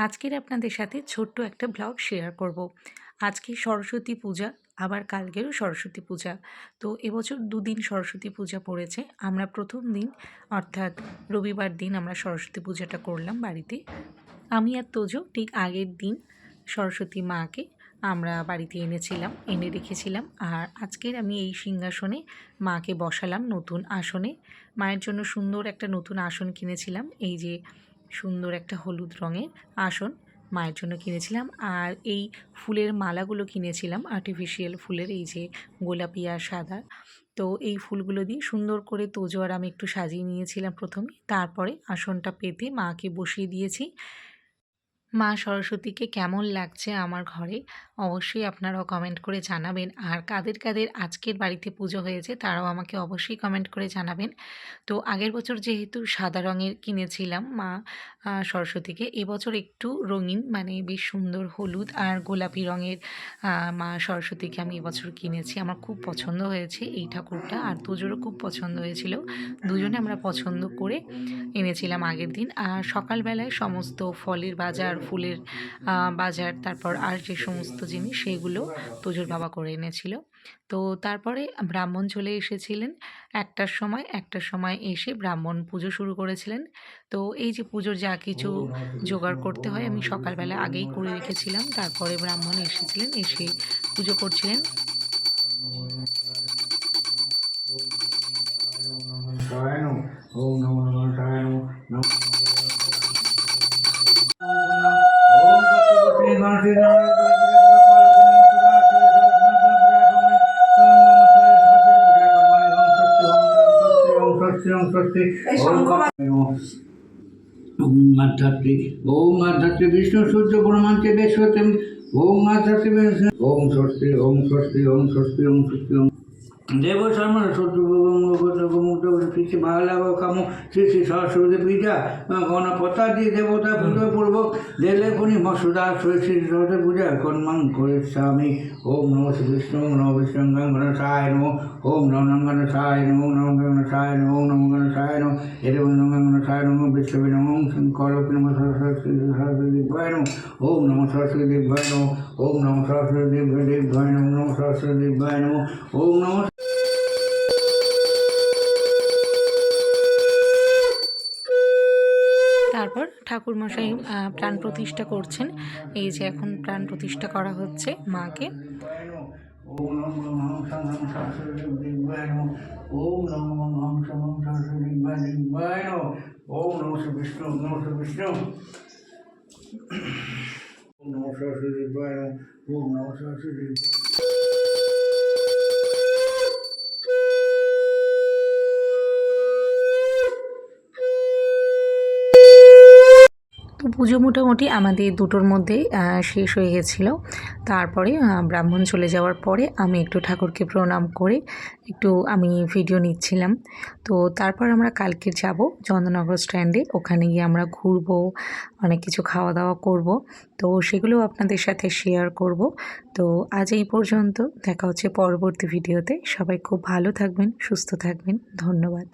আজকের আপনাদের সাথে ছোট্ট একটা ব্লগ শেয়ার করব। আজকে সরস্বতী পূজা, আবার কালকেরও সরস্বতী পূজা। তো এবছর দুদিন সরস্বতী পূজা পড়েছে। আমরা প্রথম দিন, অর্থাৎ রবিবার দিন আমরা সরস্বতী পূজাটা করলাম বাড়িতে। আমি আর তোজো ঠিক আগের দিন সরস্বতী মাকে আমরা বাড়িতে এনেছিলাম, এনে রেখেছিলাম। আর আজকের আমি এই সিংহাসনে মাকে বসালাম নতুন আসনে। মায়ের জন্য সুন্দর একটা নতুন আসন কিনেছিলাম। এই যে সুন্দর একটা হলুদ রঙের। আসন, মায়ের জন্য কিনেছিলাম। আর এই ফুলের মালাগুলো কিনেছিলাম আর্টিফিশিয়াল ফুলের, এই যে গোলাপি আর সাদা। তো এই ফুলগুলো দিয়ে সুন্দর করে তোজো আর আমি একটু সাজিয়ে নিয়েছিলাম প্রথমে। তারপরে আসনটা পেতে মাকে বসিয়ে দিয়েছি। মা সরস্বতীকে কেমন লাগছে আমার ঘরে? অবশ্যই আপনারাও কমেন্ট করে জানাবেন। আর কাদের কাদের আজকের বাড়িতে পুজো হয়েছে তারাও আমাকে অবশ্যই কমেন্ট করে জানাবেন। তো আগের বছর যেহেতু সাদা রঙের কিনেছিলাম মা সরস্বতীকে, এবছর একটু রঙিন মানে বেশ সুন্দর হলুদ আর গোলাপি রঙের মা সরস্বতীকে আমি এবছর কিনেছি। আমার খুব পছন্দ হয়েছে এই ঠাকুরটা আর দুজোরও খুব পছন্দ হয়েছিল। দুজনে আমরা পছন্দ করে এনেছিলাম আগের দিন। আর সকালবেলায় সমস্ত ফলের বাজার ফুলের বাজার তারপর আর যে সমস্ত জিনিস সেগুলো তোজোর বাবা করে এনেছিল তো তারপরে ব্রাহ্মণ চলে এসেছিলেন একটার সময় একটার সময় এসে ব্রাহ্মণ পুজো শুরু করেছিলেন তো এই যে পুজোর যা কিছু জোগাড় করতে হয় আমি সকালবেলা আগেই করে রেখেছিলাম তারপরে ব্রাহ্মণ এসেছিলেন এসে পুজো করছিলেন ওম নমঃ ওম আধ্যাত্মিক ওম আধ্যাত্মিক বিষ্ণু সূর্য পরমান্তে বেশ হতেন ওম আধ্যাত্মিক ওম ষষ্ঠী ওম ষষ্ঠী ওম ষষ্ঠী ওম ষষ্ঠী ওম দেব শর্মা সত্যমুক্ত শ্রী বালাব কাম শ্রী শ্রী সরস্বতী পূজা দিয়ে দেবতা পুজো পূর্বক দেলে খনি মসুদা শ্রী শ্রী সরস্বতী পূজা কন্মাং করে স্বামী ওম নম শ্রী বিষ্ণু নম বিষ্ণু গণ সায় নম ওম নম গণ সায় নম নম গণ সায় নম নম গণ সায় নম এর নম গণ সায় নম বিষ্ণু নম শঙ্কর নম সরস্বতী সরস্বতী দিব্যায় নম ওম নম সরস্বতী দিব্যায় নম ওম নম সরস্বতী দিব্য দিব্যায় নম নম সরস্বতী দিব্যায় নম ওম নম ঠাকুরমশাই প্রাণ প্রতিষ্ঠা করছেন। এই যে এখন প্রাণ প্রতিষ্ঠা করা হচ্ছে মাকে। ওম নম নম। নম সরস্বতী ওম বিষ্ণু নম বিষ্ণু। ওম নম সরস্বতী ওম নম। তো পুজো মোটামুটি আমাদের দুটোর মধ্যে শেষ হয়ে গেছিল। তারপরে ব্রাহ্মণ চলে যাওয়ার পরে আমি একটু ঠাকুরকে প্রণাম করে একটু আমি ভিডিও নিচ্ছিলাম। তো তারপর আমরা কালকে যাব চন্দননগর স্ট্যান্ডে ওখানে গিয়ে আমরা ঘুরবো, অনেক কিছু খাওয়া দাওয়া করব। তো সেগুলো আপনাদের সাথে শেয়ার করব। তো আজ এই পর্যন্ত, দেখা হচ্ছে পরবর্তী ভিডিওতে সবাই খুব ভালো থাকবেন, সুস্থ থাকবেন। ধন্যবাদ।